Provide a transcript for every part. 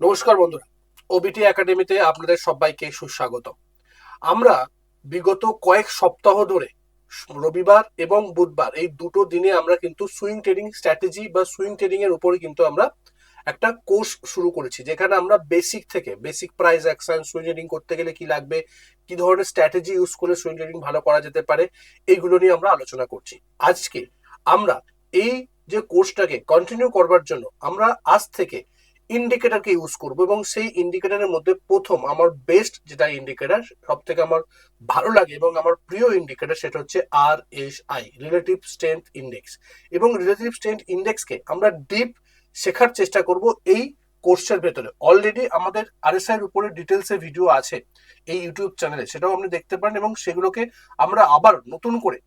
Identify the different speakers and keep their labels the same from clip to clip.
Speaker 1: নমস্কার বন্ধুরা। ওবিটি একাডেমিতে আপনাদের সবাইকে সুস্বাগত আমরা বিগত কয়েক সপ্তাহ ধরে রবিবার এবং বুধবার এই দুটো দিনে আমরা কিন্তু সুইং ট্রেডিং স্ট্র্যাটেজি বা সুইং ট্রেডিং এর উপরে কিন্তু আমরা একটা কোর্স শুরু করেছি, যেখানে আমরা বেসিক থেকে basic price action swing trading করতে গেলে কি লাগবে, কি ধরনের স্ট্র্যাটেজি ইউজ করে সুইং ট্রেডিং ভালো করা যেতে পারে, এইগুলো নিয়ে আমরা আলোচনা করছি। আজকে আমরা এই যে কোর্সটাকে কন্টিনিউ করবার জন্য আমরা আজ থেকে ইন্ডিকেটরকে ইউজ করব এবং সেই ইন্ডিকেটরের মধ্যে প্রথম আমার বেস্ট যেটা ইন্ডিকেটর সব থেকে আমার ভালো লাগে এবং আমার প্রিয় ইন্ডিকেটর সেটা হচ্ছে R S I relative strength index এবং রিলেটিভ স্ট্রেংথ ইন্ডেক্সকে আমরা ডিপ শেখার চেষ্টা করব এই কোর্সের ভেতরে। অলরেডি আমাদের আরএসআই এর উপরে ডিটেলসে ভিডিও আছে এই ইউটিউব চ্যানেলে সেটাও আপনি দেখতে পারেন এবং সেগুলোকে আমরা আবার নতুন করে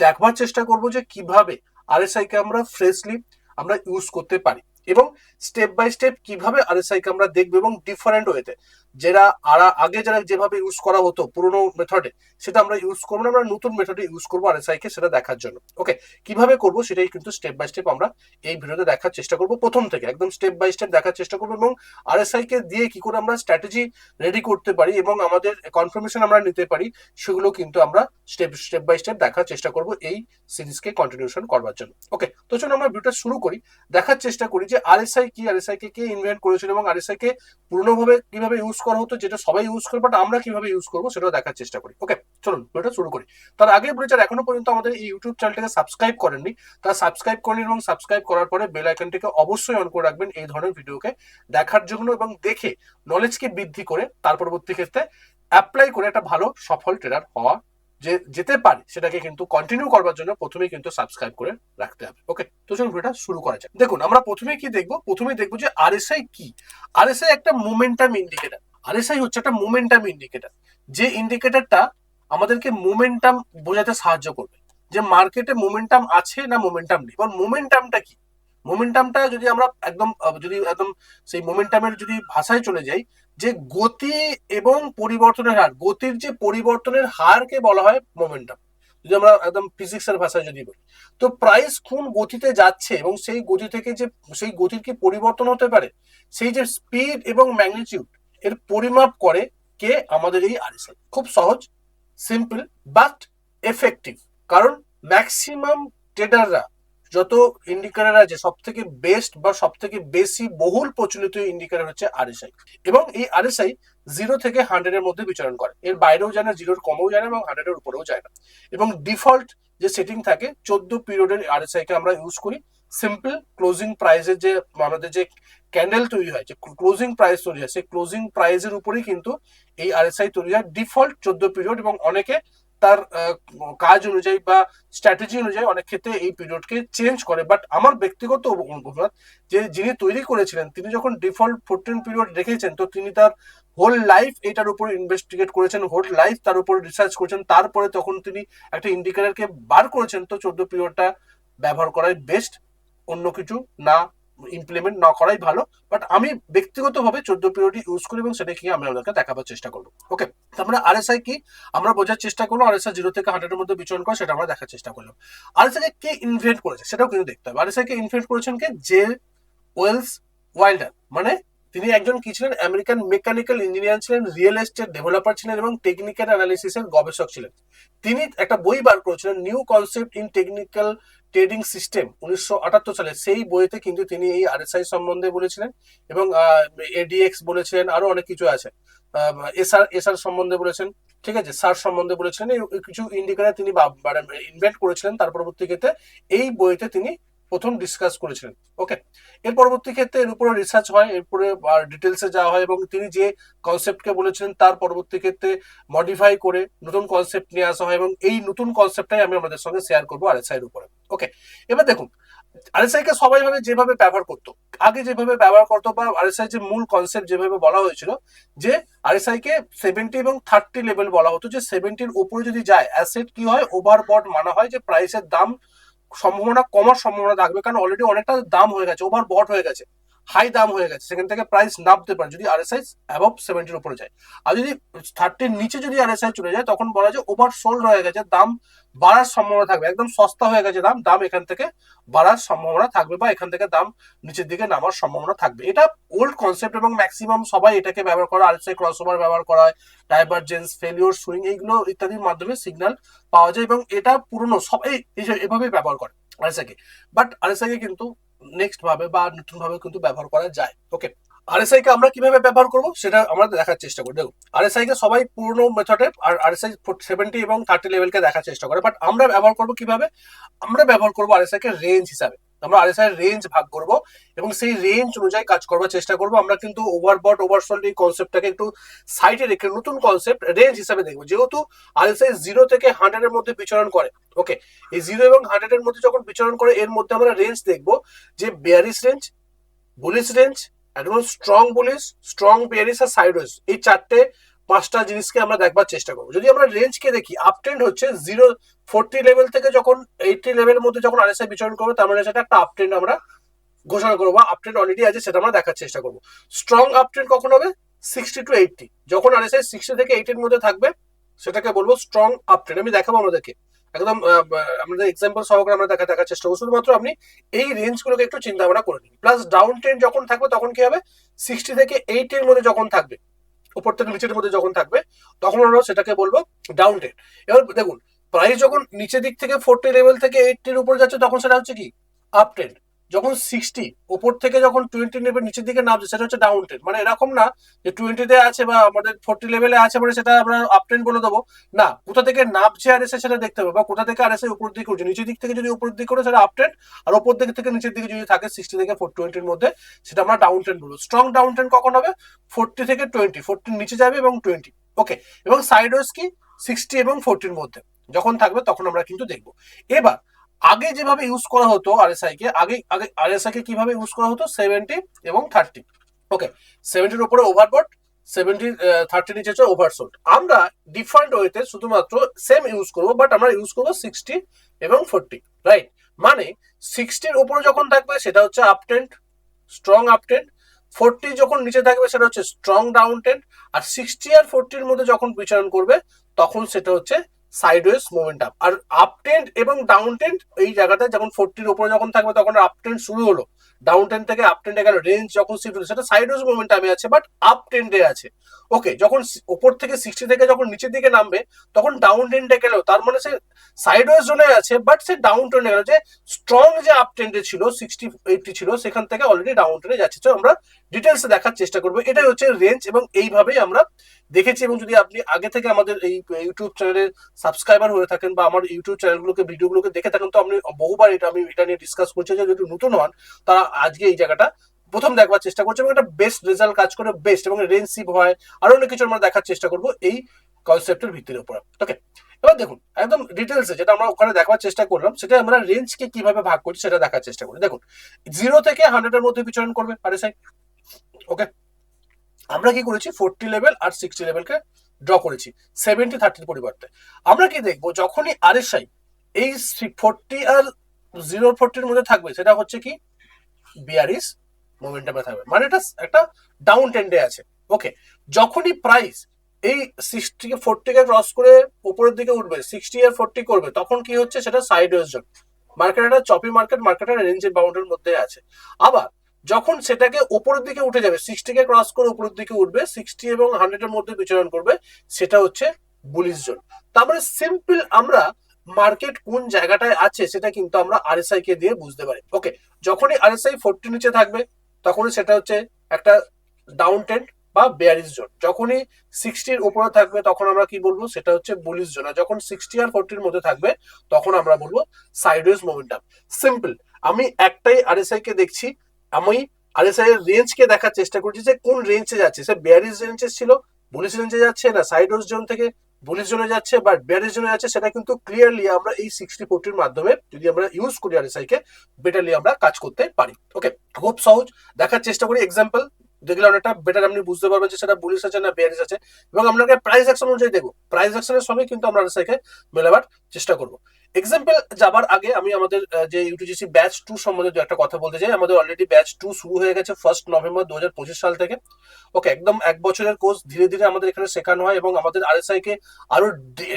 Speaker 1: দেখবার চেষ্টা করব যে কীভাবে আরএসআই কে আমরা ফ্রেশলি আমরা ইউজ করতে পারি। এবং স্টেপ বাই স্টেপ কীভাবে আরএসআই কে আমরা দেখব এবং ডিফারেন্ট ওয়েতে যেটা আর, আগে যারা যেভাবে ইউজ করা হতো পুরোনো মেথডে সেটা আমরা ইউজ করব না, আমরা নতুন মেথডে ইউজ করব আরএসআই কে সেটা দেখার জন্য। ওকে কীভাবে করব সেটাই কিন্তু স্টেপ বাই স্টেপ আমরা এই ভিডিওতে দেখার চেষ্টা করব প্রথম থেকে। একদম স্টেপ বাই স্টেপ দেখার চেষ্টা করব এবং আরএসআই কে দিয়ে কি করে আমরা স্ট্র্যাটেজি রেডি করতে পারি এবং আমাদের কনফার্মেশন আমরা নিতে পারি, সেগুলো কিন্তু আমরা স্টেপ স্টেপ বাই স্টেপ দেখার চেষ্টা করব এই সিরিজকে কন্টিনিউশন করবার জন্য। ওকে তো চলুন আমরা ভিডিওটা শুরু করি। দেখার চেষ্টা করি যে আরএসআই কি? আরএসআই কে কে ইনভেন্ট করেছিল এবং আরএসআই কে পুরনোভাবে কীভাবে ইউজ করা হতো, যেটা সবাই ইউজ করে বাট আমরা কীভাবে ইউজ করব দেখার চেষ্টা করি। ওকে চলুন শুরু করি। তার আগে বলে এখনও পর্যন্ত আমাদের এই ইউটিউব চ্যানেলটাকে সাবস্ক্রাইব করেননি, তারা সাবস্ক্রাইব করেন এবং সাবস্ক্রাইব করার পরে বেল আইকনটিকে অবশ্যই অন করে রাখবেন এই ধরনের ভিডিওকে দেখার জন্য এবং দেখে নলেজকে বৃদ্ধি করে তার পরবর্তী ক্ষেত্রে অ্যাপ্লাই করে একটা ভালো, সফল ট্রেডার হওয়া যে যেতে পারে সেটাকে কিন্তু কন্টিনিউ করবার জন্য প্রথমে কিন্তু সাবস্ক্রাইব করে রাখতে হবে। ওকে তো চলুন ভিডিওটা শুরু করা যাক। দেখুন, আমরা প্রথমে কি দেখব? প্রথমে দেখব যে আরএসআই কি? আরএসআই একটা মোমেন্টাম ইন্ডিকেটর আরএসআই হচ্ছে একটা মোমেন্টাম ইন্ডিকেটার যে ইন্ডিকেটরটা আমাদেরকে মোমেন্টাম বোঝাতে সাহায্য করবে। যে মার্কেটে মোমেন্টাম আছে না মোমেন্টাম নেই। এবার মোমেন্টামটা কি? মোমেন্টামটা যদি আমরা একদম, যদি একদম সেই মোমেন্টামের যদি ভাষায় চলে যাই যে গতি এবং পরিবর্তনের হার, গতির যে পরিবর্তনের হারকে বলা হয় মোমেন্টাম যদি আমরা একদম ফিজিক্সের ভাষায় যদি বলি। তো প্রাইস কোন গতিতে যাচ্ছে এবং সেই গতি থেকে যে, সেই গতির কি পরিবর্তন হতে পারে? সেই যে স্পিড এবং ম্যাগনিটিউড এর পরিমাপ করে কে আমাদের এই আরএসআই খুব সহজ সিম্পল বাট এফেক্টিভ কারণ ম্যাক্সিমাম ট্রেডাররা যত ইন্ডিকেটর আছে সব থেকে বেস্ট বা সব থেকে বেশি বহুল প্রচলিত ইন্ডিকেটর হচ্ছে আরএসআই এবং এই আরএসআই জিরো থেকে হান্ড্রেড এর মধ্যে বিচরণ করে। এর বাইরেও যায় না জিরোর কমেও যায় না এবং হান্ড্রেড এর উপরেও যায় না। এবং ডিফল্ট যে সেটিং থাকে, চোদ্দ পিরিয়ডের আরএসআই কে আমরা ইউজ করি। সিম্পল ক্লোজিং প্রাইসের যে, আমাদের যে ক্যান্ডেল তৈরি হয়, যে ক্লোজিং প্রাইস তৈরি হয়, সেই ক্লোজিং প্রাইসের উপরেই কিন্তু এই আরএসআই তৈরি হয়। ডিফল্ট চোদ্দ পিরিয়ড এবং অনেকে তার কাজ অনুযায়ী বা স্ট্র্যাটেজি অনুযায়ী অনেক ক্ষেত্রে এই পিরিয়ডকে চেঞ্জ করে। বাট আমার ব্যক্তিগত অভিমত যে যিনি তৈরি করেছিলেন, তিনি যখন ডিফল্ট ফোরটিন পিরিয়ড রেখেছেন, তো তিনি তার হোল লাইফ এটার উপর ইনভেস্টিগেট করেছেন হোল লাইফ তার উপর রিসার্চ করেছেন, তারপরে তখন তিনি একটা ইন্ডিকেটরকে বার করেছেন, তো চোদ্দ পিরিয়ডটা ব্যবহার করাই বেস্ট অন্য কিছু না ইমপ্লিমেন্ট না করাই ভালো বাট আমি ব্যক্তিগতভাবে চোদ্দ পিরিয়ডই ইউজ করি এবং সেটা কি আমি আপনাদেরকে দেখাবার চেষ্টা করব। ওকে আমরা আরএসআই কি? আমরা বোঝার চেষ্টা করব আরএসআই জিরো থেকে হান্ড্রেডের মধ্যে বিচরণ করে সেটা আমরা দেখার চেষ্টা করলাম। আরএসআই কে ইনভেন্ট করেছে সেটাও কিন্তু দেখতে হবে। আরএসআই কে ইনভেন্ট করেছেন কে? জে ওয়েলস ওয়াইল্ডার মানে তিনি একজন কি ছিলেন? আমেরিকান মেকানিক্যাল ইঞ্জিনিয়ার ছিলেন রিয়েল এস্টেট ডেভেলপার ছিলেন এবং টেকনিক্যাল অ্যানালিসিসের গবেষক ছিলেন। তিনি একটা বই বার করেছিলেন new concept in technical trading system উনিশশো আটাত্তর সালে। সেই বইতে কিন্তু তিনি এই আরএসআই সম্বন্ধে বলেছিলেন এবং এডিএক্স বলেছিলেন আরও অনেক কিছু আছে। এসআর এসআর সম্বন্ধে বলেছেন, ঠিক আছে? সার সম্বন্ধে বলেছিলেন কিছু ইন্ডিকেটার তিনি ইনভেন্ট করেছিলেন, তার পরবর্তী ক্ষেত্রে এই বইতে তিনি প্রথম ডিসকাস করেছিলেন। ওকে এর পরবর্তী ক্ষেত্রে এর উপরে রিসার্চ হয় এরপরে ডিটেলসে যাওয়া হয় এবং তিনি যে কনসেপ্টকে বলেছিলেন তার পরবর্তী ক্ষেত্রে মডিফাই করে নতুন কনসেপ্ট নিয়ে আসা হয় এবং এই নতুন কনসেপ্টটাই আমি আমাদের সঙ্গে শেয়ার করব আরএসআই এর উপরে। ওকে এবার দেখুন কে সবাই ভাবে যেভাবে ব্যবহার করতো, আগে যেভাবে ব্যবহার করতো বা আরএসআই যে মূল কনসেপ্ট যেভাবে বলা হয়েছিল, যে আরএসআই কে সেভেন্টি এবং থার্টি লেভেল বলা হতো, যে সেভেন্টির উপরে যদি যায় অ্যাসেট কি হয়? ওভারবট মানা হয় যে প্রাইসের দাম সম্ভাবনা কমার সম্ভাবনা থাকবে কারণ অলরেডি অনেকটা দাম হয়ে গেছে ওভার বট হয়ে গেছে। হাই দাম হয়ে গেছে, সেখান থেকে প্রাইস নামতে পারে, যদি আরএসআই অ্যাবভ সেভেন্টির উপরে যায়। আর যদি থার্টির নিচে যদি আরএসআই চলে যায়, তখন বলা যায় ওভার সোল্ড হয়ে গেছে, দাম বাড়ার সম্ভাবনা থাকবে। একদম সস্তা হয়ে গেছে দাম দাম এখান থেকে বাড়ার সম্ভাবনা থাকবে বা এখান থেকে দাম নিচের দিকে নামার সম্ভাবনা থাকবে। এটা ওল্ড কনসেপ্ট এবং ম্যাক্সিমাম সবাই এটাকে ব্যবহার করা আরএসআই ক্রস ওভার ব্যবহার করা হয় ডাইভারজেন্স ফেলিওর সুইং এইগুলো ইত্যাদির মাধ্যমে সিগন্যাল পাওয়া যায় এবং এটা পুরনো সবাই এভাবেই ব্যবহার করে আর এস আরএসআইকে বাট আরএসআইকে কিন্তু নেক্সট ভাবে বা নতুন ভাবে কিন্তু ব্যবহার করা যায়। ওকে আরএসআই কে আমরা কীভাবে ব্যবহার করব সেটা আমরা দেখার চেষ্টা করি। দেখো আরএসআই কে সবাই পুরনো মেথডে আর আরএসআই সেভেন্টি এবং থার্টি লেভেলকে দেখার চেষ্টা করে। বাট আমরা ব্যবহার করব কীভাবে? আমরা ব্যবহার করব আরএসআই কে রেঞ্জ হিসাবে। আমরা আরএসআই রেঞ্জ ভাগ করব এবং সেই রেঞ্জ অনুযায়ী কাজ করবার চেষ্টা করব। আমরা কিন্তু ওভারবট ওভারসোল্ড এই কনসেপ্টটাকে একটু সাইডে রেখে নতুন কনসেপ্ট রেঞ্জ হিসাবে দেখব। যেহেতু আরএসআই জিরো থেকে হান্ড্রেড এর মধ্যে বিচরণ করে ওকে এই জিরো এবং হান্ড্রেড এর মধ্যে যখন বিচরণ করে, এর মধ্যে আমরা রেঞ্জ দেখব যে বেয়ারিস রেঞ্জ বুলিশ রেঞ্জ একদম স্ট্রং বুলিশ স্ট্রং বেয়ারিস আর সাইডওয়েজ এই চারটে পাঁচটা জিনিসকে আমরা দেখবার চেষ্টা করব। যদি আমরা রেঞ্জকে দেখি আপ ট্রেন্ড হচ্ছে জিরো ফোরটি লেভেল থেকে যখন এইটি লেভেলের মধ্যে যখন আরএসআই বিচরণ করবে, তার মানে সেটা একটা আপ ট্রেন্ড আমরা ঘোষণা করব বা আপ ট্রেন্ড অলরেডি আছে, সেটা আমরা দেখার চেষ্টা করব। স্ট্রং আপ ট্রেন্ড কখন হবে? সিক্সটি টু এইটটি যখন আরএসআই সিক্সটি থেকে এইটির মধ্যে থাকবে, সেটাকে বলব স্ট্রং আপ ট্রেন্ড আমি দেখাবো আমাদেরকে। একদম আমাদের এক্সাম্পল সহকারে আমরা দেখা, দেখার চেষ্টা করব। শুধুমাত্র আপনি এই রেঞ্জ গুলোকে একটু চিন্তা ভাবনা করে নিন। প্লাস ডাউন ট্রেন্ড যখন থাকবে, তখন কি হবে? সিক্সটি থেকে এইট এর মধ্যে যখন থাকবে উপর থেকে নিচের মধ্যে যখন থাকবে, তখন আমরা সেটাকে বলব ডাউন ডেট এবার দেখুন প্রাইস যখন নিচের দিক থেকে ফোরটি লেভেল থেকে এইটির উপর যাচ্ছে, তখন সেটা হচ্ছে কি? আপ ট্রেন্ড যখন সিক্সটি উপর থেকে যখন টোয়েন্টি লেভেল নিচের দিকে নামছে, সেটা হচ্ছে ডাউন ট্রেন্ড মানে এরকম না যে টোয়েন্টিতে আছে বা আমাদের ফোর্টি লেভেলে আছে মানে সেটা আমরা আপ ট্রেন্ড বলে দেবো। না, কোথা থেকে নামছে আর এসে সেটা দেখতে হবে বা কোথা থেকে আর এসে উপর দিকে উঠছে। নিচের দিক থেকে যদি উপর দিকে করে সেটা আপ ট্রেন্ড আর উপর দিক থেকে নিচের দিকে যদি থাকে সিক্সটি থেকে ফোর টোয়েন্টির মধ্যে, সেটা আমরা ডাউন ট্রেন্ড বলব। স্ট্রং ডাউন ট্রেন্ড কখন হবে? ফোর্টি থেকে টোয়েন্টি ফোরটির নিচে যাবে এবং টোয়েন্টি ওকে এবং সাইড ওয়েজ কি? সিক্সটি এবং ফোরটির মধ্যে। যখন থাকবে তখন আমরা কিন্তু দেখব। এবার আগে যেভাবে ইউজ করা হতো আরএসআই কে, আগে আগে আরএসআই কে কীভাবে ইউজ করা হতো? সেভেন্টি এবং থার্টি ওকে সেভেন্টির উপরে ওভারবোট সেভেন্টি থার্টি নিচে হচ্ছে ওভারসোল্ড আমরা ডিফারেন্ট ওয়েতে শুধুমাত্র সেম ইউজ করব বাট আমরা ইউজ করব সিক্সটি এবং ফোরটি রাইট মানে সিক্সটির উপরে যখন থাকবে, সেটা হচ্ছে up trend strong up trend forty যখন নিচে থাকবে, সেটা হচ্ছে স্ট্রং ডাউন ট্রেন্ড আর সিক্সটি আর ফোরটির মধ্যে যখন বিচরণ করবে, তখন সেটা হচ্ছে সাইডওয়েজ মোমেন্টাম আর আপ ট্রেন্ড এবং ডাউন ট্রেন্ড এই জায়গাটা যখন ফোরটির উপরে যখন থাকবে তখন আপ ট্রেন্ড শুরু হলো। ডাউন ট্রেন্ড থেকে আপ ট্রেন্ডে গেল রেঞ্জ যখন শিফট হলো, সেটা সাইডওয়েজ মোমেন্টামে আছে বাট আপ ট্রেন্ডে আছে। ওকে যখন উপর থেকে সিক্সটি থেকে যখন নিচের দিকে নামবে, তখন ডাউন ট্রেন্ডে গেল, তার মানে সে সাইডওয়েজ জোনে আছে বাট সে ডাউন ট্রেন্ডে গেল। যে স্ট্রং যে আপ ট্রেন্ডে ছিল সিক্সটি এইটটি ছিল, সেখান থেকে অলরেডি ডাউন ট্রেন্ডে যাচ্ছে। তো আমরা ডিটেলসে দেখার চেষ্টা করব। এটাই হচ্ছে রেঞ্জ এবং এইভাবেই আমরা দেখেছি এবং যদি আপনি আগে থেকে আমাদের এই ইউটিউব চ্যানেলের সাবস্ক্রাইবার হয়ে থাকেন বা আমার ইউটিউব চ্যানেলগুলোকে ভিডিওগুলোকে দেখে থাকেন, তো আপনি বহুবার এটা আমি, এটা নিয়ে ডিসকাস করছি যে যদি নতুন হন, তারা আজকে এই জায়গাটা প্রথম দেখবার চেষ্টা করছে এবং একটা বেস্ট রেজাল্ট কাজ করে বেস্ট এবং সিপ হয়, আরও অনেক কিছু আমরা দেখার চেষ্টা করব এই কনসেপ্টের ভিত্তির উপরে। ওকে এবার দেখুন, একদম ডিটেলসে যেটা আমরা ওখানে দেখার চেষ্টা করলাম, সেটা আমরা রেঞ্জকে কীভাবে ভাগ করছি সেটা দেখার চেষ্টা করি। দেখুন জিরো থেকে হান্ড্রেডের মধ্যে বিচরণ করবে আরএসআই ওকে আমরা কি করেছি? ফোরটি লেভেল আর সিক্সটি লেভেলকে ড্র করেছি। সেভেন্টি থার্টির পরিবর্তে। আমরা কি দেখব? যখনই আরএসআই এই ফোরটি আর জিরো ফোরটির মধ্যে থাকবে, সেটা হচ্ছে কি? বিয়ারিস মোমেন্টামে থাকবে। মানে এটা একটা ডাউন ট্রেন্ডে আছে। ওকে যখনই প্রাইস এই সিক্সটিকে ফোরটিকে ক্রস করে উপরের দিকে উঠবে সিক্সটি আর ফোরটি করবে, তখন কি হচ্ছে? সেটা সাইড ওয়েজ জোন মার্কেট একটা চপি মার্কেট মার্কেটের রেঞ্জের বাউন্ডের মধ্যে আছে। আবার যখন সেটাকে উপরের দিকে উঠে যাবে সিক্সটিকে ক্রস করে উপরের দিকে উঠবে সিক্সটি এবং হান্ড্রেডের মধ্যে বিচরণ করবে, সেটা হচ্ছে বুলিশ জোন তার মানে সিম্পল আমরা মার্কেট কোন জায়গাটায় আছে সেটা কিন্তু আমরা আরএসআই কে দিয়ে বুঝতে পারি। ওকে যখনই আরএসআই ফোরটি নিচে থাকবে, তখনই সেটা হচ্ছে একটা ডাউন ট্রেন্ড বা বেয়ারিশ জোন যখনই সিক্সটির উপরে থাকবে, তখন আমরা কি বলব? সেটা হচ্ছে বুলিশ জোন আর যখন সিক্সটি আর ফোরটির মধ্যে থাকবে, তখন আমরা বলব সাইডওয়েজ মোমেন্টাম সিম্পল আমি একটাই আরএসআই কে দেখছি আমি আরএসআই এর রেঞ্জ কে দেখার চেষ্টা করছি যে কোন রেঞ্জে যাচ্ছে। সে বেয়ারিস রেঞ্জে ছিল বুলিশ রেঞ্জে যাচ্ছে, না সাইডওয়েজ জোন থেকে বুলিশ জোনে যাচ্ছে, বা বেয়ারিস জোনে যাচ্ছে, সেটা কিন্তু ক্লিয়ারলি আমরা এই সিক্সটি ফোরটির মাধ্যমে যদি আমরা ইউজ করি আরএসআই কে বেটারলি আমরা কাজ করতে পারি। ওকে খুব সহজ। দেখার চেষ্টা করি। এক্সাম্পল দেখলে অনেকটা বেটার আপনি বুঝতে পারবেন যে সেটা বুলিশ আছে না বেয়ারিস আছে। এবং আপনাকে প্রাইস অ্যাকশন অনুযায়ী দেখব। প্রাইস অ্যাকশনের সঙ্গে কিন্তু আমরা আরএসআই কে মেলাবার চেষ্টা করব। এক্সাম্পল যাবার আগে আমি আমাদের যে ইউটিজিসি ব্যাচ টু সম্বন্ধে একটা কথা বলতে চাই। আমাদের অলরেডি ব্যাচ টু শুরু হয়ে গেছে ফার্স্ট নভেম্বর দু হাজার পঁচিশ সাল থেকে। ওকে একদম এক বছরের কোর্স ধীরে ধীরে আমাদের এখানে শেখানো হয় এবং আমাদের আরএসআই কে আরও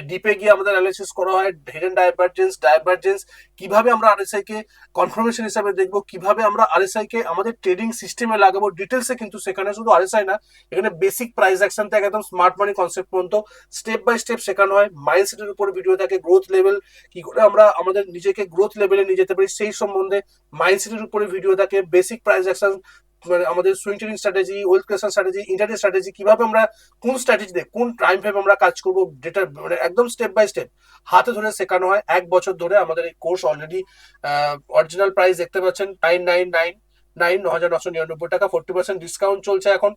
Speaker 1: ডিপে গিয়ে আমাদের অ্যানালিসিস করা হয়। হিডেন ডাইভারজেন্স ডাইভারজেন্স কীভাবে আমরা আরএসআই কে কনফার্মেশন হিসাবে দেখব, কীভাবে আমরা আরএসআই কে আমাদের ট্রেডিং সিস্টেমে লাগাবো ডিটেলসে কিন্তু সেখানে শুধু আরএসআই না, এখানে বেসিক প্রাইস অ্যাকশন থেকে একদম স্মার্ট মানি কনসেপ্ট পর্যন্ত স্টেপ বাই স্টেপ শেখানো হয়। মাইন্ডসেটের উপর ভিডিও থাকে গ্রোথ লেভেল কি করে আমরা আমাদের নিজেকে গ্রোথ লেভেলে নিয়ে যেতে পারি, সেই সম্বন্ধে মাইন্ডসেটের উপরে ভিডিও থাকে বেসিক প্রাইস অ্যাকশন মানে আমাদের swing trading strategy wealth creation strategy internet strategy কীভাবে আমরা কোন স্ট্র্যাটেজি দিয়ে কোন টাইম ফ্রেম আমরা কাজ করব ডেটা মানে একদম স্টেপ বাই স্টেপ হাতে ধরে শেখানো হয়। এক বছর ধরে আমাদের এই কোর্স অলরেডি অরিজিনাল প্রাইস দেখতে পাচ্ছেন নাইন নাইন নাইন নাইন ন হাজার নশো নিরানব্বই টাকা ফোর্টি পার্সেন্ট ডিসকাউন্ট চলছে এখন।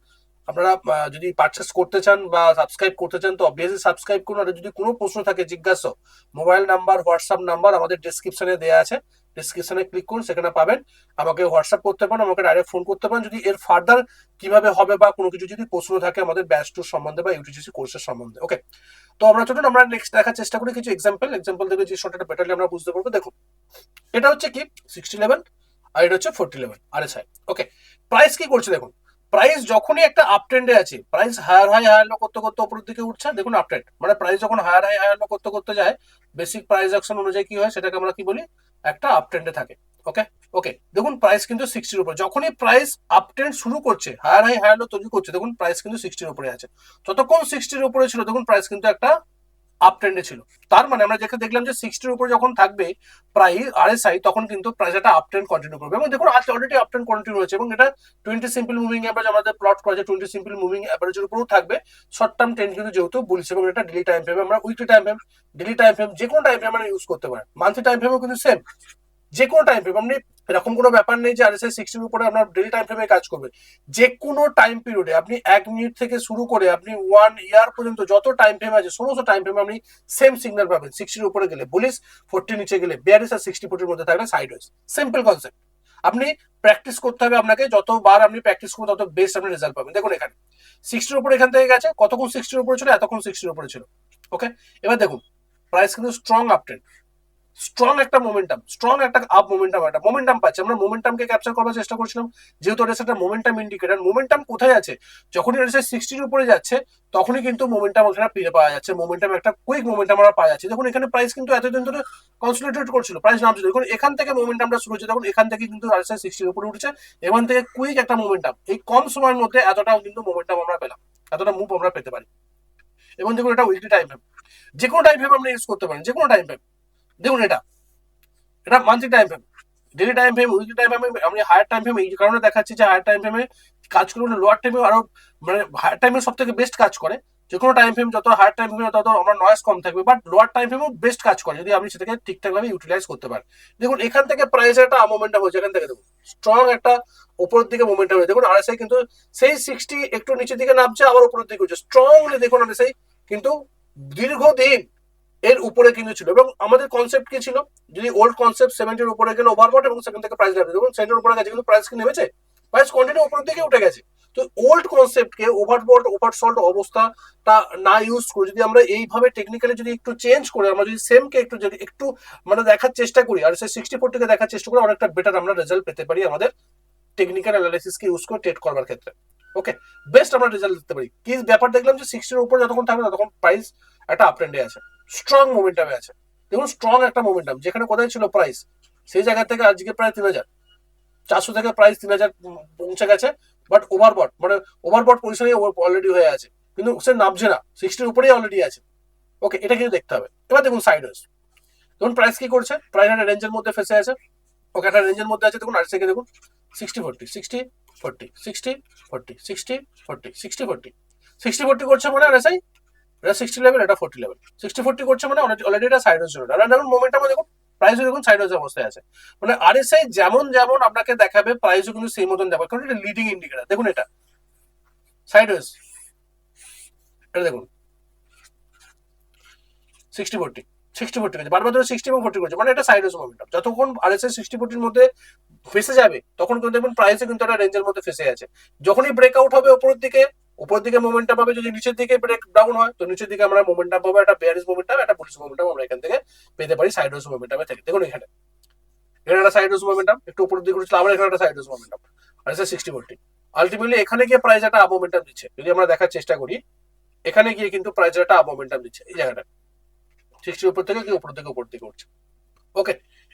Speaker 1: আপনারা যদি পারচেস করতে চান বা সাবস্ক্রাইব করতে চান, তো অবভিয়াসলি সাবস্ক্রাইব করুন। আর যদি কোনো প্রশ্ন থাকে, জিজ্ঞাসা মোবাইল নাম্বার হোয়াটসঅ্যাপ নাম্বার আমাদের ডিসক্রিপশনে দেওয়া আছে। ডিসক্রিপশনে ক্লিক করুন, সেখানে পাবেন। আমাকে হোয়াটসঅ্যাপ করতে পারেন, আমাকে ডাইরেক্ট ফোন করতে পারেন। যদি এর ফার্দার কীভাবে হবে বা কোনো কিছু যদি প্রশ্ন থাকে আমাদের ব্যাচ টুর সম্বন্ধে বা ইউটিসি কোর্সের সম্বন্ধে ওকে তো আমরা চলুন, আমরা নেক্সট দেখার চেষ্টা করি কিছু এক্সাম্পল এক্সাম্পল দেখে যে শর্টটা বেটারলি আমরা বুঝতে পারব। দেখুন, এটা হচ্ছে কি? সিক্সটি লেভেল আর এটা হচ্ছে ফোর্টি লেভেল আর এস ওকে প্রাইস কি করছে দেখুন? প্রাইস যখনই একটা আপ ট্রেন্ডে আছে price higher high higher low করতে করতে উপরের দিকে উঠছে দেখুন আপ ট্রেন্ড মানে প্রাইস যখন হায়ার হাই হায়ার লো করতে করতে যায় বেসিক প্রাইস অ্যাকশন অনুযায়ী কি হয়, সেটাকে আমরা কি বলি, একটা আপ ট্রেন্ডে থাকে ওকে ওকে দেখুন প্রাইস কিন্তু সিক্সটির উপরে, যখনই প্রাইস আপ ট্রেন্ড শুরু করছে হায়ার হাই হায়ার লো তৈরি করছে, দেখুন প্রাইস কিন্তু সিক্সটির উপরে আছে, যতক্ষণ সিক্সটির উপরে ছিল, দেখুন প্রাইস কিন্তু একটা আপ ট্রেন্ডে ছিল। তার মানে আমরা যেখানে দেখলাম যে সিক্সটির উপর যখন থাকবে প্রাইস আরএসআই তখন কিন্তু প্রাইস একটা আপ ট্রেন্ড কন্টিনিউ করবে। এবং দেখুন, আজকে অলরেডি আপ ট্রেন্ড কন্টিনিউ হয়েছে এবং এটা টোয়েন্টি সিম্পল মুভিং অ্যাভারেজ আমাদের প্লট করা আছে টোয়েন্টি সিম্পল মুভিং অ্যাভারেজের উপরেও থাকবে। শর্ট টার্ম ট্রেন্ড কিন্তু যেহেতু বলছে এবং এটা ডেলি টাইম ফ্রেম আমরা weekly time frame daily time frame যে কোনো টাইম ফ্রেম আমরা ইউজ করতে পারেন। মান্থলি টাইম ফ্রেমও কিন্তু সেম যে কোনো টাইম ফ্রেম আপনি এরকম কোনো ব্যাপার নেই যে আর আরএসআই সিক্সটির উপরে আপনার ডেলি টাইম ফ্রেমে কাজ করবে। যে কোনো টাইম পিরিয়ডে আপনি এক মিনিট থেকে শুরু করে আপনি ওয়ান ইয়ার পর্যন্ত যত টাইম ফ্রেম আছে, সমস্ত টাইম ফ্রেমে আপনি সেম সিগন্যাল পাবেন। সিক্সটির উপরে গেলে বলিস ফোরটি নিচে গেলে বিয়ারিস আর সিক্সটি ফোর্টির মধ্যে থাকলে সাইড ওয়েজ সিম্পল কনসেপ্ট আপনি প্র্যাকটিস করতে হবে আপনাকে, যতবার আপনি প্র্যাকটিস করবেন, তত বেস্ট আপনি রেজাল্ট পাবেন। দেখুন এখানে সিক্সটির উপরে এখান থেকে গেছে, কতক্ষণ সিক্সটির উপরে ছিল, এতক্ষণ সিক্সটির উপরে ছিল। ওকে এবার দেখুন প্রাইস কিন্তু স্ট্রং আপ ট্রেন্ড স্ট্রং একটা মোমেন্টাম স্ট্রং একটা আপ মোমেন্টাম একটা মোমেন্টাম পাচ্ছে। আমরা মোমেন্টামকে ক্যাপচার করার চেষ্টা করছিলাম, যেহেতু এটা একটা মোমেন্টাম ইন্ডিকেটার মোমেন্টাম কোথায় আছে? যখনই এটা সিক্সটির উপরে যাচ্ছে, তখনই কিন্তু মোমেন্টাম ওখানে পাওয়া যাচ্ছে। মোমেন্টাম একটা কুইক মোমেন্টাম আমরা পাওয়া যাচ্ছে। দেখুন, এখানে প্রাইস কিন্তু এতদিন ধরে কনসোলিডেট করছিল প্রাইস নামছিল। দেখুন, এখান থেকে মোমেন্টামটা শুরু হচ্ছে। তখন এখান থেকে কিন্তু আরএসআই সিক্সটির উপরে উঠছে। এখান থেকে কুইক একটা মোমেন্টাম এই কম সময়ের মধ্যে এতটাও কিন্তু মোমেন্টাম আমরা পেলাম, এতটা মুভ আমরা পেতে পারি। এবং দেখুন, এটা উইকলি টাইম ফ্রেম যে কোনো টাইম ফ্রেম আমরা ইউজ করতে পারেন যে কোনো টাইম ফ্রেম দেখুন এটা। এটা monthly time frame daily time frame weekly time frame আমি হায়ার টাইম ফ্রেম এই কারণে দেখাচ্ছি যে হায়ার টাইম ফ্রেমে কাজ করলে লোয়ার টাইমে আরও মানে হায়ার টাইমে সব থেকে বেস্ট কাজ করে। যে কোনো টাইম ফ্রেম যত হায়ার টাইম ফ্রেমে তত আমার নয়েস কম থাকবে বাট লোয়ার টাইম ফ্রেমেও বেস্ট কাজ করে, যদি আপনি সেটাকে ঠিকঠাক ভাবে ইউটিলাইজ করতে পারেন। দেখুন, এখান থেকে প্রাইসের একটা মোমেন্টাম হচ্ছে এখান থেকে দেখুন। স্ট্রং একটা উপরের দিকে মোমেন্টাম হয়েছে। দেখুন আরএসআই কিন্তু সেই সিক্সটি একটু নিচের দিকে নামছে, আবার উপরের দিকে হচ্ছে স্ট্রংলি দেখুন আরএসআই কিন্তু দীর্ঘদিন এর উপরে কিন্তু ছিল। এবং আমাদের কনসেপ্ট কি ছিল? যদি ওল্ড কনসেপ্ট সেভেন্টির উপরে গেলে ওভারবট এবং সেখান থেকে প্রাইস নেমে দেখুন সেভেন্টির উপরে গেছে কিন্তু প্রাইস কি নেমেছে? প্রাইস কন্টিনিউ উপরের দিকে উঠে গেছে। তো ওল্ড কনসেপ্টকে ওভারবট ওভারসল্ট অবস্থাটা না ইউজ করে যদি আমরা এইভাবে টেকনিক্যালি যদি একটু চেঞ্জ করে, আমরা যদি সেমকে একটু যদি একটু মানে দেখার চেষ্টা করি, আর সেই সিক্সটি ফোর থেকে দেখার চেষ্টা করি, অনেকটা বেটার আমরা রেজাল্ট পেতে পারি আমাদের টেকনিক্যাল অ্যানালাইসিসকে ইউজ করে ট্রেড করবার ক্ষেত্রে। ওকে বেস্ট আমরা রেজাল্ট পারি। কি ব্যাপার দেখলাম যে সিক্সটির উপর যতক্ষণ থাকবে ততক্ষণ প্রাইস একটা আছে। স্ট্রং মোমেন্টামে আছে। দেখুন স্ট্রং একটা মোমেন্টাম যেখানে কোথায় ছিল প্রাইস সেই জায়গা থেকে আজকে প্রায় তিন হাজার। চারশো থেকে প্রাইস তিন হাজার পৌঁছে গেছে বাট ওভারবট মানে ওভারবট পজিশনে অলরেডি হয়ে আছে। কিন্তু সে নামছে না। সিক্সটির উপরেই অলরেডি আছে। ওকে এটা কিন্তু দেখতে হবে। এবার দেখুন সাইড ওয়েজ দেখুন প্রাইস কি করছে? প্রাইস একটা রেঞ্জের মধ্যে ফেসে আছে। ওকে একটা রেঞ্জের মধ্যে আছে। দেখুন, আর থেকে দেখুন sixty forty sixty forty sixty forty sixty forty sixty forty sixty forty করছে মানে আর এসআই এটা সিক্সটি লেভেল এটা ফোর্টি লেভেল সিক্সটি ফোর্টি করছে মানে অলরেডি এটা সাইড হচ্ছে আর দেখুন মোমেন্টামও দেখুন প্রাইসও দেখুন সাইড হচ্ছে অবস্থায় আছে। মানে আরএসআই যেমন যেমন আপনাকে দেখাবে প্রাইসও কিন্তু সেই মতন দেখাবে। কারণ এটা লিডিং ইন্ডিকেটার দেখুন এটা। সাইড ওয়েজ এটা দেখুন। সিক্সটি ফোর্টি সিক্সটি ফোর্টি করছে বারবার ধরে সিক্সটি এবং ফোর্টি করছে। মানে এটা সাইড ওয়েজ মোমেন্টাম যতক্ষণ আরএসআই সিক্সটি ফোর্টির মধ্যে ফেসে যাবে, তখন কিন্তু দেখবেন প্রাইসে কিন্তু একটা রেঞ্জের মধ্যে ফেসে আছে। যখনই ব্রেকআউট হবে ওপরের দিকে উপর দিকে মোমেন্টাম পাবে। যদি নিচের দিকে ব্রেক ডাউন হয়, তো নিচের দিকে আমরা মোমেন্টাম পাবো, একটা বেয়ারিস মোমেন্টাম একটা বুলিশ মোমেন্টাম আমরা এখান থেকে পেতে পারি সাইডওয়েজ মোমেন্টামে থেকে। দেখুন এখানে। এখানে একটা সাইডওয়েজ মোমেন্টাম একটু উপর দিকে উঠছিল আবার এখানে একটা সাইডওয়েজ মোমেন্টাম আর এটা সিক্সটি ফোরটি আলটিমেটলি এখানে গিয়ে প্রাইস একটা আপ মোমেন্টাম দিচ্ছে। যদি আমরা দেখার চেষ্টা করি, এখানে গিয়ে কিন্তু প্রাইস একটা আপ মোমেন্টাম দিচ্ছে। এই জায়গাটা। সিক্সটির উপর থেকে কি উপর থেকে উপর দিকে উঠছে? ওকে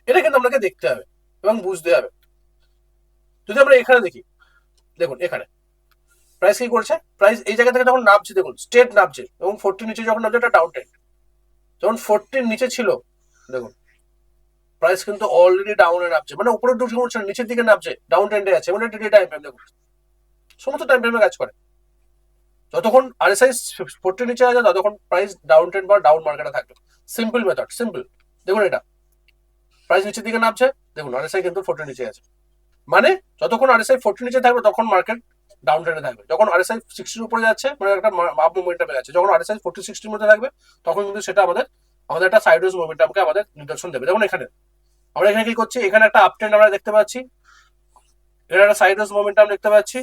Speaker 1: এটা কিন্তু আপনাকে দেখতে হবে এবং বুঝতে হবে। যদি আমরা এখানে দেখি, দেখুন এখানে। প্রাইস কি করছে? প্রাইস এই জায়গা থেকে যখন নামছে, দেখুন স্টেট নামছে, এবং ফোরটির নিচে যখন নামছে, এটা ডাউন ট্রেন্ড যখন ফোরটির নিচে ছিল, দেখুন প্রাইস কিন্তু অলরেডি ডাউনে নামছে। মানে দিকে উঠছে নিচের দিকে নামছে ডাউন ট্রেন্ডে আছে। মানে টাইম ফ্রেম দেখুন। সমস্ত টাইম ফ্রেমে কাজ করে। যতক্ষণ আরএসআই ফোরটির নিচে আছে, ততক্ষণ প্রাইস ডাউন ট্রেন্ড বা ডাউন মার্কেটে থাকবে। সিম্পল মেথড সিম্পল দেখুন এটা। প্রাইস নিচের দিকে নামছে, দেখুন আরএসআই কিন্তু ফোরটির নিচে আছে। মানে যতক্ষণ আরএসআই ফোরটির নিচে থাকবে তখন মার্কেট ডাউন ট্রেন্ডে থাকবে। যখন আরএসআই সিক্সটির উপরে যাচ্ছে মানে একটা আপ মুভমেন্টামে যাচ্ছে, যখন আরএসআই ফোরটি সিক্সটির মধ্যে থাকবে, তখন কিন্তু সেটা আমাদের আমাদের একটা সাইড সাইডওয়েজ মুভমেন্টামকে আমাদের নিদর্শন দেবে। যেমন এখানে। আমরা এখানে কি করছি? এখানে একটা আপ ট্রেন্ড আমরা দেখতে পাচ্ছি। এখানে একটা সাইডওয়েজ মুভমেন্টাম দেখতে পাচ্ছি।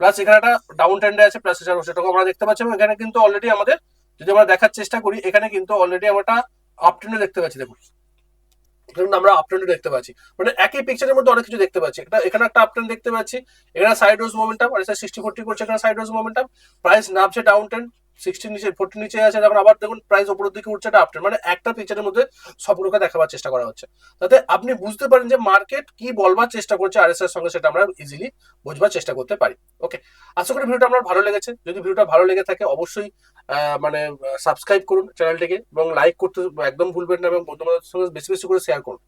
Speaker 1: প্লাস এখানে একটা ডাউন ট্রেন্ডে আছে প্লাস সেটাকে আমরা দেখতে পাচ্ছি এবং এখানে কিন্তু অলরেডি আমাদের, যদি আমরা দেখার চেষ্টা করি, এখানে কিন্তু অলরেডি আমরা একটা আপ ট্রেন্ডে দেখতে পাচ্ছি, দেখুন। ধরুন আমরা আপ ট্রেন্ডে দেখতে পাচ্ছি। মানে একই পিকচারের মধ্যে অনেক কিছু দেখতে পাচ্ছি। এটা, এখানে একটা আপ ট্রেন্ড দেখতে পাচ্ছি। এখানে সাইড রোজ মোমেন্টাম আর সিক্সটি ফোরটি করছে এখানে সাইড রোজ মোমেন্টাম প্রাইস নামছে ডাউন ট্রেন্ড সিক্সটি নিচে ফোরটি নিচে আছে, তখন আবার দেখুন প্রাইস উপরের দিকে উঠছে, এটা আপ মানে একটা পিকচারের মধ্যে সবগুলোকে দেখাবার চেষ্টা করা হচ্ছে। যাতে আপনি বুঝতে পারেন যে মার্কেট কি বলবার চেষ্টা করছে আর এর সঙ্গে, সেটা আমরা ইজিলি বুঝবার চেষ্টা করতে পারি। ওকে আশা করি ভিডিওটা আমার ভালো লেগেছে। যদি ভিডিওটা ভালো লেগে থাকে, অবশ্যই মানে সাবস্ক্রাইব করুন চ্যানেলটিকে এবং লাইক করতে একদম ভুলবেন না এবং বন্ধু বান্ধবের সঙ্গে বেশি বেশি করে শেয়ার করুন।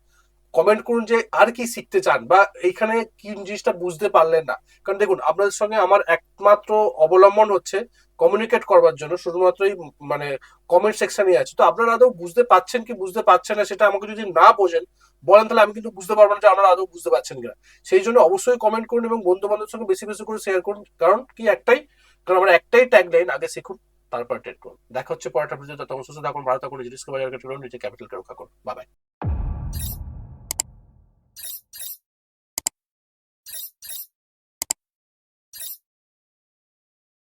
Speaker 1: কমেন্ট করুন যে আর কি শিখতে চান বা এইখানে কি জিনিসটা বুঝতে পারলেন না। কারণ দেখুন, আপনাদের সঙ্গে আমার একমাত্র অবলম্বন হচ্ছে কমিউনিকেট করবার জন্য শুধুমাত্রই মানে কমেন্ট সেকশনই আছে। তো আপনারা আদৌ বুঝতে পাচ্ছেন কি বুঝতে পারছেন না সেটা আমাকে যদি না বোঝেন, বলেন তাহলে আমি কিন্তু বুঝতে পারব না যে আপনারা আদৌ বুঝতে পারছেন কিনা। সেই জন্য অবশ্যই কমেন্ট করুন এবং বন্ধু বান্ধবের সঙ্গে বেশি বেশি করে শেয়ার করুন। কারণ কি একটাই, কারণ আমার একটাই ট্যাগ লাইন আগে শিখুন, তারপর ট্রেড করুন। দেখা হচ্ছে পরেরটা ভিডিও ততক্ষণ সুস্থ থাকুন, ভালো থাকুন, নিজের বাজার নিজে ক্যাপিটালকে রক্ষা করুন। বাই